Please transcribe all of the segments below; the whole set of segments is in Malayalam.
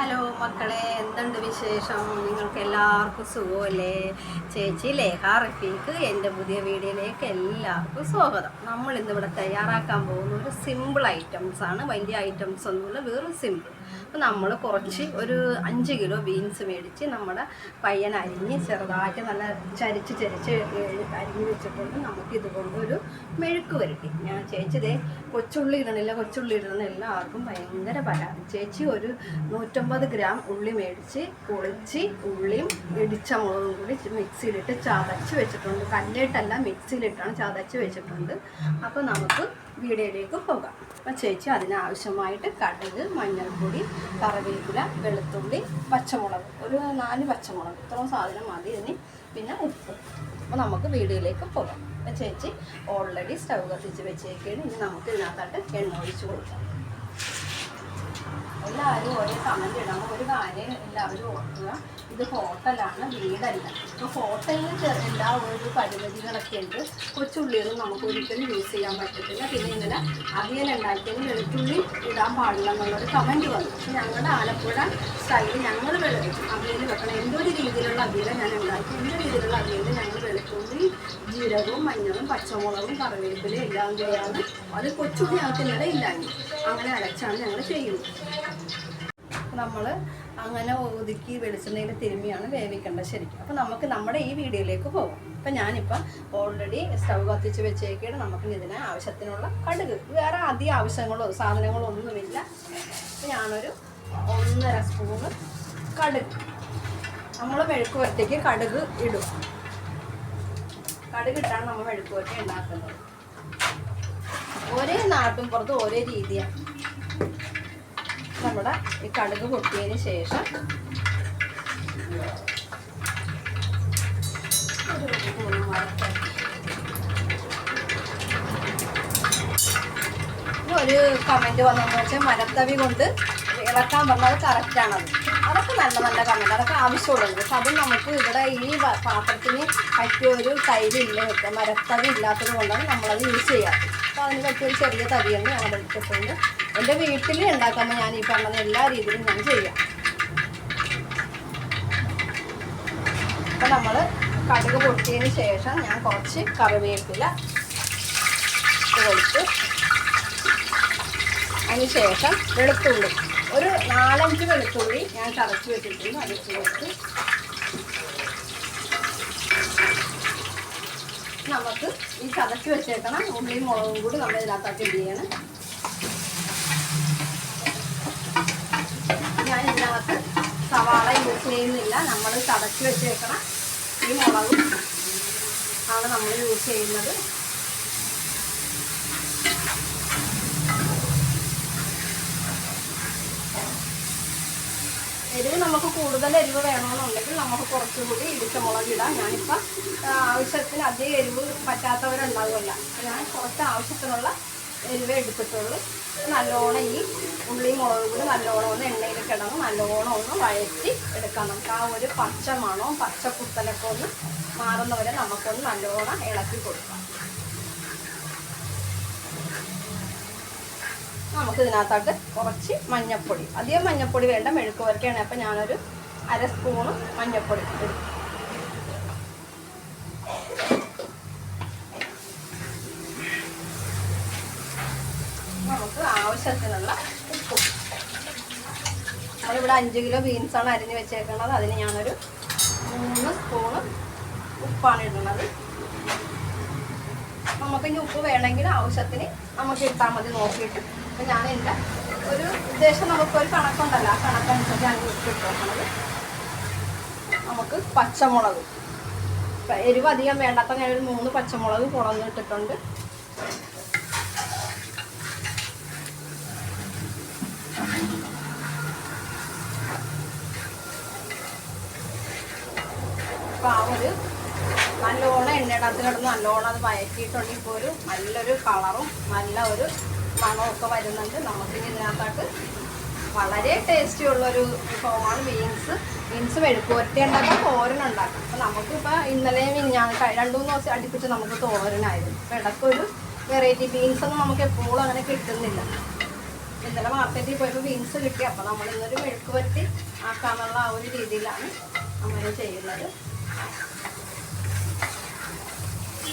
ഹലോ മക്കളെ എന്തുണ്ട് വിശേഷം? നിങ്ങൾക്ക് എല്ലാവർക്കും സുഖമല്ലേ? ചേച്ചി ലേഖ റഫീക്ക് എന്റെ പുതിയ വീഡിയോയിലേക്ക് എല്ലാവർക്കും സ്വാഗതം. നമ്മൾ ഇന്നിവിടെ തയ്യാറാക്കാൻ പോകുന്ന ഒരു സിമ്പിൾ ഐറ്റംസ് ആണ്. വലിയ ഐറ്റംസ് ഒന്നുമില്ല വെറും സിമ്പിൾ അപ്പോൾ നമ്മൾ കുറച്ച് ഒരു അഞ്ച് കിലോ ബീൻസ് മേടിച്ച് നമ്മുടെ പയ്യൻ അരിഞ്ഞ് ചെറുതായിട്ട് നല്ല ചരിച്ച് ചരിച്ച് അരിഞ്ഞ് വെച്ചിട്ടുണ്ട് നമുക്ക് ഇതുകൊണ്ട് ഒരു മെഴുക്ക് വരട്ടി. ഞാൻ ചേച്ചി ദേ കൊച്ചുള്ളി ഇടണില്ല കൊച്ചുള്ളി ഇടണ എല്ലാവർക്കും ഭയങ്കര പരാതി. ചേച്ചി ഒരു നൂറ്റമ്പത് ഗ്രാം ഉള്ളി മേടിച്ച് പൊളിച്ച് ഉള്ളിയും ഇടിച്ച മുളകും കൂടി മിക്സിയിലിട്ട് ചതച്ച് വെച്ചിട്ടുണ്ട്. കല്ലിട്ടല്ല മിക്സിയിലിട്ടാണ് ചതച്ച് വെച്ചിട്ടുണ്ട്. അപ്പോൾ നമുക്ക് വീഡിയോയിലേക്ക് പോകാം. അപ്പം ചേച്ചി അതിനാവശ്യമായിട്ട് കടുക് മഞ്ഞൾപ്പൊടി കറിവേപ്പില വെളുത്തുള്ളി പച്ചമുളക്. ഒരു നാല് പച്ചമുളക്. ഇത്രയും സാധനം മതി ഇനി. പിന്നെ ഉപ്പ്. അപ്പോൾ നമുക്ക് വീഡിയോയിലേക്ക് പോകാം. അപ്പം ചേച്ചി ഓൾറെഡി സ്റ്റൗ കത്തിച്ച് വെച്ചേക്കാണ് ഇനി നമുക്ക് ഇതിനകത്തായിട്ട് എണ്ണ ഒഴിച്ച് കൊടുക്കാം. എല്ലാവരും ഒരേ കമന്റ് ഇടാം ഒരു കാര്യം എല്ലാവരും ഓർക്കുക. ഇത് ഹോട്ടലാണ് വീടല്ല. അപ്പോൾ ഹോട്ടലിൽ ചെറിയ ഒരു പരിമിതികളൊക്കെ ഉണ്ട്. കൊച്ചുള്ളിയൊന്നും നമുക്ക് ഒരിക്കലും യൂസ് ചെയ്യാൻ പറ്റത്തില്ല. പിന്നെ ഇങ്ങനെ അവിയൽ ഉണ്ടാക്കിയതിന് വെളുത്തുള്ളി ഇടാൻ പാടില്ല എന്നുള്ളൊരു കമന്റ് വന്നു. പക്ഷെ ഞങ്ങളുടെ ആലപ്പുഴ സ്റ്റൈൽ ഞങ്ങൾ വെളുത്തുള്ളി അവിയൽ വെക്കണം. എന്തൊരു രീതിയിലുള്ള അവിയൽ ഞാൻ ഉണ്ടാക്കി എന്തൊരു രീതിയിലുള്ള അവിയൽ ഞങ്ങൾ വെളുത്തുള്ളി ജീരകവും മഞ്ഞളും പച്ചമുളകും കറിവേപ്പിലയും എല്ലാം കൂടിയാണ്. അത് ഇന്നലെ ഇല്ലാഞ്ഞു. അങ്ങനെ അരച്ചാണ് ഞങ്ങൾ ചെയ്യുന്നത്. നമ്മൾ അങ്ങനെ ഒതുക്കി വെളിച്ചെണ്ണയിൽ തിരുമ്മിയാണ് വേവിക്കേണ്ടത് ശരിക്കും. അപ്പോൾ നമുക്ക് നമ്മുടെ ഈ വീഡിയോയിലേക്ക് പോകാം അപ്പം ഞാനിപ്പം ഓൾറെഡി സ്റ്റവ് കത്തിച്ച് വെച്ചേക്കാണ് നമുക്ക് ഇതിന് ആവശ്യത്തിനുള്ള കടുക്. വേറെ അധികം ആവശ്യങ്ങളോ സാധനങ്ങളോ ഒന്നുമില്ല. അപ്പം ഞാനൊരു ഒന്നര സ്പൂണ് കടുക്. നമ്മൾ മെഴുക്ക് വരത്തേക്ക് കടുക് ഇടും. കടുക് ഇട്ടാണ് നമ്മൾ മെഴുക്ക് വരട്ടി ഉണ്ടാക്കുന്നത്. ഒരേ നാട്ടും പുറത്ത് ഒരേ രീതിയാണ് നമ്മുടെ ഈ കടുക് പൊട്ടിയതിന് ശേഷം ഒരു കമന്റ് വന്നെന്ന് വെച്ചാൽ മരത്തവി കൊണ്ട് ഇളക്കാൻ പറഞ്ഞത് കറക്റ്റാണത് അതൊക്കെ നല്ല നല്ല കമന്റ് അതൊക്കെ ആവശ്യമുള്ളത് പക്ഷെ അതും നമുക്ക് ഇവിടെ ഈ പാത്രത്തിന് പറ്റിയ ഒരു കയ്യിലില്ല വെക്കുക മരത്തവി ഇല്ലാത്തത് കൊണ്ടാണ് നമ്മളത് യൂസ് ചെയ്യാറ്. അപ്പോൾ അതിന് പറ്റിയൊരു ചെറിയ തവിയാണ് ഞാൻ എടുത്തിട്ടുണ്ട് എന്റെ വീട്ടിൽ ഉണ്ടാക്കുമ്പോൾ ഞാൻ ഈ പറഞ്ഞത് എല്ലാ രീതിയിലും ഞാൻ ചെയ്യാം അപ്പം നമ്മൾ കടുക് പൊട്ടിയതിന് ശേഷം ഞാൻ കുറച്ച് കറിവേപ്പില കൊടുത്ത്. അതിന് ശേഷം വെളുത്തുള്ളി. ഒരു നാലഞ്ച് വെളുത്തുള്ളി ഞാൻ ചതച്ച് വെച്ചിട്ടുണ്ട്. അത് ചേർത്ത് നമുക്ക് ഈ ചതച്ച് വെച്ചേക്കണം. ഉള്ളിയും മുളകും കൂടി നമ്മൾ ഇതിനകത്തോട്ട് ചെയ്യണം? ഞാൻ ഇതിനകത്ത് സവാള യൂസ് ചെയ്യുന്നില്ല. നമ്മൾ ചതച്ച് വെച്ചേക്കണം ഈ മുളകും ആണ് നമ്മൾ യൂസ് ചെയ്യുന്നത്. എരിവ് നമുക്ക് കൂടുതൽ എരിവ് വേണമെന്നുണ്ടെങ്കിൽ നമുക്ക് കുറച്ചുകൂടി ഇടിച്ച മുളക് ഇടാം. ഞാനിപ്പോൾ ആവശ്യത്തിന് അധികം എരിവ് പറ്റാത്തവരുണ്ടാവുമല്ല. ഞാൻ കുറച്ച് ആവശ്യത്തിനുള്ള എരിവേ എടുത്തിട്ടുള്ളൂ. നല്ലോണം ഈ ഉള്ളി മുളക് കൂടി നല്ലോണം ഒന്ന് എണ്ണയിൽ കിടന്ന് നല്ലോണം ഒന്ന് വഴറ്റി എടുക്കാം. നമുക്ക് ആ ഒരു പച്ച മണവും പച്ച കുത്തലൊക്കെ ഒന്ന് മാറുന്നവരെ നമുക്കൊന്ന് നല്ലോണം ഇളക്കി കൊടുക്കാം. നമുക്ക് ഇതിനകത്തോട്ട് കുറച്ച് മഞ്ഞൾപ്പൊടി അധികം മഞ്ഞൾപ്പൊടി വേണ്ട മെഴുക്ക് വരട്ടിയാണ്. അപ്പം ഞാനൊരു അര സ്പൂണ് മഞ്ഞൾപ്പൊടി നമുക്ക് ആവശ്യത്തിനുള്ള ഉപ്പും. നമ്മളിവിടെ അഞ്ച് കിലോ ബീൻസാണ് അരിഞ്ഞ് വെച്ചേക്കുന്നത് അതിന് ഞാനൊരു മൂന്ന് സ്പൂണ് ഉപ്പാണ് ഇടുന്നത്. നമുക്ക് ഇനി ഉപ്പ് വേണമെങ്കിൽ ആവശ്യത്തിന് നമുക്ക് ഇട്ടാൽ മതി നോക്കിയിട്ട്. അപ്പം ഞാൻ എന്റെ ഒരു ഉദ്ദേശം നമുക്കൊരു കണക്കുണ്ടല്ലോ. ആ കണക്കനുസരിച്ചാണ് ഉപ്പ് നമുക്ക് പച്ചമുളക്. എരിവ് അധികം വേണ്ടാത്ത ഞാനൊരു മൂന്ന് പച്ചമുളക് കുളന്നിട്ടിട്ടുണ്ട് അപ്പോൾ ആ നല്ലോണം എണ്ണയിടത്തിൽ കിടന്ന് നല്ലോണം അത് ഇപ്പോൾ ഒരു നല്ലൊരു കളറും നല്ല ഒരു മണമൊക്കെ വരുന്നുണ്ട്. നമുക്കിനി ഇതിനകത്തോട്ട് വളരെ ടേസ്റ്റി ഉള്ളൊരു വിഭവമാണ് ബീൻസ് ബീൻസ് മെഴുക്കുവരട്ടി ഉണ്ടാക്കാം. അപ്പോൾ നമുക്കിപ്പോൾ ഇന്നലെ ഞാൻ രണ്ട് മൂന്ന് ദിവസം അടുപ്പിച്ച് നമുക്ക് തോരനായിരുന്നു. അപ്പോൾ ഇടയ്ക്കൊരു വെറൈറ്റി ബീൻസ് ഒന്നും നമുക്ക് എപ്പോഴും അങ്ങനെ കിട്ടുന്നില്ല. ഇന്നലെ മാർക്കറ്റിൽ പോയപ്പോൾ ബീൻസ് കിട്ടി. അപ്പോൾ നമ്മൾ ഇന്നൊരു മെഴുക്ക് ആക്കാമെന്നുള്ള ആ ഒരു രീതിയിലാണ് നമ്മൾ ചെയ്യുന്നത്.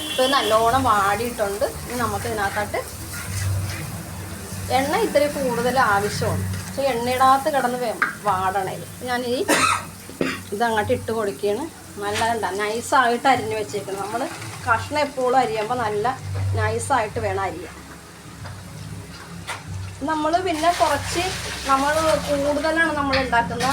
ഇപ്പം നല്ലോണം വാടിയിട്ടുണ്ട്. ഇനി നമുക്ക് ഇതിനകത്തോട്ട് എണ്ണ ഇത്തിരി കൂടുതൽ ആവശ്യമാണ്. പക്ഷെ എണ്ണയിടാത്ത കിടന്ന് വാടണേ. ഞാൻ ഈ ഇതങ്ങോട്ട് ഇട്ട് കൊടുക്കുകയാണ് നല്ല കണ്ട നൈസായിട്ട് അരിഞ്ഞ് വെച്ചേക്കണം. നമ്മൾ കഷ്ണം എപ്പോഴും അരിയുമ്പോൾ നല്ല നൈസായിട്ട് വേണം അരിയാൻ. നമ്മൾ പിന്നെ കുറച്ച് നമ്മൾ കൂടുതലാണ് നമ്മൾ ഉണ്ടാക്കുന്ന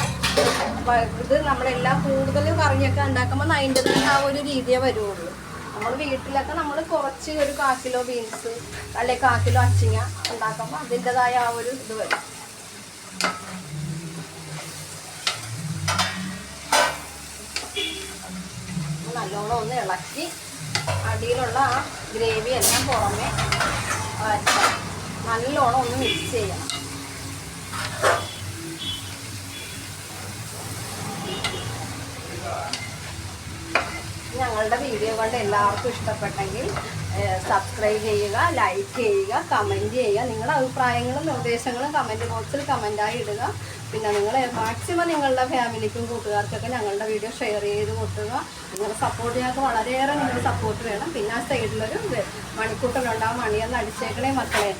ഇത് നമ്മളെല്ലാം കൂടുതൽ കറിയൊക്കെ ഉണ്ടാക്കുമ്പോൾ അതിന്റെ ആ ഒരു രീതിയേ വരുള്ളൂ. നമ്മൾ വീട്ടിലൊക്കെ നമ്മൾ കുറച്ച് ഒരു കാ കിലോ ബീൻസ് അല്ലെങ്കിൽ കാ കിലോ അച്ചിങ്ങ ഉണ്ടാക്കുമ്പോൾ അതിന്റെതായ ആ ഒരു ഇത് വരും. നല്ലോണം ഒന്ന് ഇളക്കി അടിയിലുള്ള ആ ഗ്രേവി എല്ലാം പുറമെ നല്ലോണം ഒന്ന് മിക്സ് ചെയ്യണം. ഞങ്ങളുടെ വീഡിയോ കൊണ്ട് എല്ലാവർക്കും ഇഷ്ടപ്പെട്ടെങ്കിൽ സബ്സ്ക്രൈബ് ചെയ്യുക ലൈക്ക് ചെയ്യുക കമന്റ് ചെയ്യുക. നിങ്ങളുടെ അഭിപ്രായങ്ങളും നിർദ്ദേശങ്ങളും കമന്റ് ബോക്സിൽ കമന്റായി ഇടുക. പിന്നെ നിങ്ങൾ മാക്സിമം നിങ്ങളുടെ ഫാമിലിക്കും കൂട്ടുകാർക്കൊക്കെ ഞങ്ങളുടെ വീഡിയോ ഷെയർ ചെയ്ത് കൊടുക്കുക. നിങ്ങളുടെ സപ്പോർട്ട് ഞങ്ങൾക്ക് വളരെയേറെ നിങ്ങളുടെ സപ്പോർട്ട് വേണം. പിന്നെ ആ സൈഡിലൊരു മണിക്കൂട്ടലുണ്ടാവും മണിയെന്ന് അടിച്ചേക്കണേ മക്കളെ.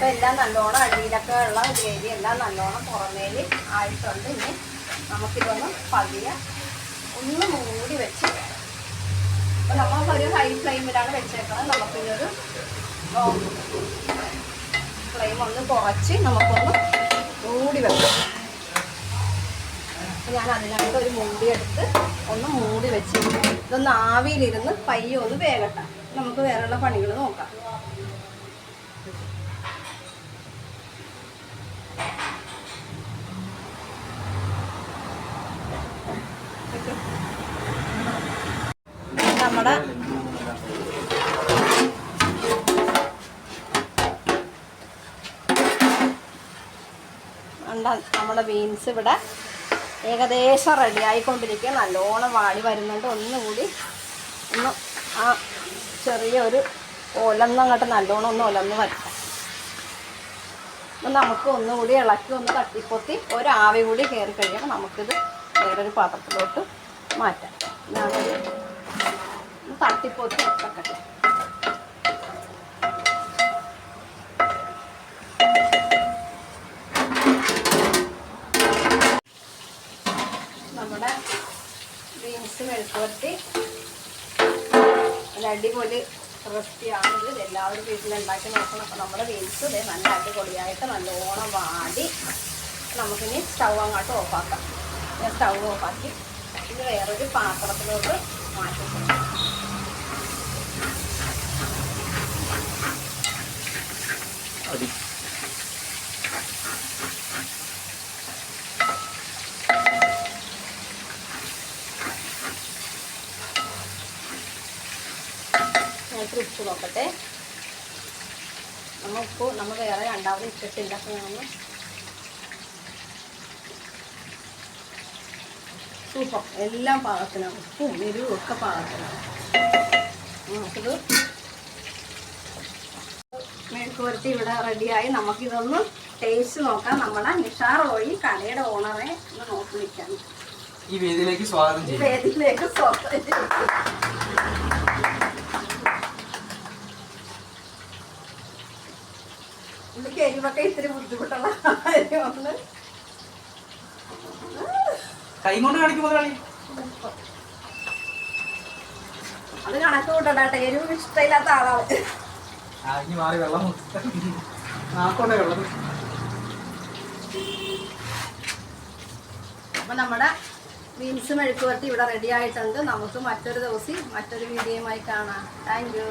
അപ്പോൾ എല്ലാം നല്ലോണം അടിയിലൊക്കെ ഉള്ള ഗ്രേവി എല്ലാം നല്ലോണം പുറമേൽ ആയിട്ടുണ്ട്. ഇനി നമുക്കിതൊന്ന് പതിയ ഒന്ന് മൂടി വെച്ച് അപ്പോൾ ഒരു ഹൈ ഫ്ലെയിമിലാണ് വെച്ചേക്കുന്നത് നമുക്കിതൊരു ഫ്ലെയിം ഒന്ന് കുറച്ച് നമുക്കൊന്ന് മൂടി വെക്കാം. ഞാൻ അതിനകത്ത് ഒരു മൂടി എടുത്ത് ഒന്ന് മൂടി വെച്ച് ഇതൊന്ന് ആവിയിലിരുന്ന് പയ്യെ ഒന്ന് വേകട്ടെ. നമുക്ക് വേറെയുള്ള പണികൾ നോക്കാം. നമ്മുടെ നമ്മുടെ ബീൻസ് ഇവിടെ ഏകദേശം റെഡി ആയിക്കൊണ്ടിരിക്കുക നല്ലോണം വാടി വരുന്നുണ്ട്. ഒന്നുകൂടി ഒന്ന് ആ ചെറിയൊരു ഒലന്നങ്ങോട്ട് നല്ലോണം ഒന്ന് ഒലന്ന് വരട്ടെ. അപ്പം നമുക്ക് ഒന്നുകൂടി ഇളക്കി ഒന്ന് തട്ടിപ്പൊത്തി ഒരാവി കൂടി കയറി കഴിയുമ്പോൾ നമുക്കിത് വേറൊരു പാത്രത്തിലോട്ട് മാറ്റാം. ഒന്ന് തട്ടിപ്പൊത്തി വെക്കട്ടെ നമ്മുടെ ബീൻസ് മെഴുക്കുവരട്ടി ഒരു അടിപൊളി റെസിപ്പിയാണ് എല്ലാവരും വീട്ടിലുണ്ടാക്കി നോക്കണം. അപ്പോൾ നമ്മുടെ ബീൻസ് ഇതേ നല്ല അടിപൊളിയായിട്ട് നല്ലോണം വാടി. നമുക്കിനി സ്റ്റൗ അങ്ങോട്ട് ഓഫാക്കാം സ്റ്റൗ ഓഫാക്കി ഇനി വേറൊരു പാത്രത്തിലോട്ട് മാറ്റി കൊടുക്കാം. അടി. ഞാൻ ഉപ്പ് നോക്കട്ടെ. നമ്മൾ ഉപ്പ് നമ്മൾ വേറെ രണ്ടാമത് ഇട്ടിട്ടില്ല സൂപ്പർ. എല്ലാം പാകത്തിനാണ് ഉപ്പും എരിവും ഒക്കെ പാകത്തിനാണ് നമുക്കിത് പുരട്ടി ഇവിടെ റെഡിയായി. നമുക്കിതൊന്ന് ടേസ്റ്റ് നോക്കാം. നമ്മുടെ നിഷാർ ഓയിൽ കടയുടെ ഓണറെ ഒന്ന് നോക്കി നിൽക്കാം. ഈ വേദിയിലേക്ക് സ്വാഗതം ചെയ്യും വേദിയിലേക്ക് സ്വാഗതം. എനിക്ക് എരിവൊക്കെ ഇത്തിരി ബുദ്ധിമുട്ടുള്ള കാര്യമാണ്. കൈ കൊണ്ട് കാണിക്കും മുതലാളി. അത് കണക്ക് കൂട്ടണ്ടാട്ടെ എരിവ് ഇഷ്ടമില്ലാത്ത ആളാണ്. ഇനി മാറി വെള്ളം നാക്കോട്ടെ വെള്ളം? അപ്പം നമ്മുടെ ബീൻസ് മെഴുക്കുവരട്ടി ഇവിടെ റെഡി ആയിട്ടുണ്ട്. നമുക്ക് മറ്റൊരു ദിവസം മറ്റൊരു വീഡിയോയുമായി കാണാം. Thank you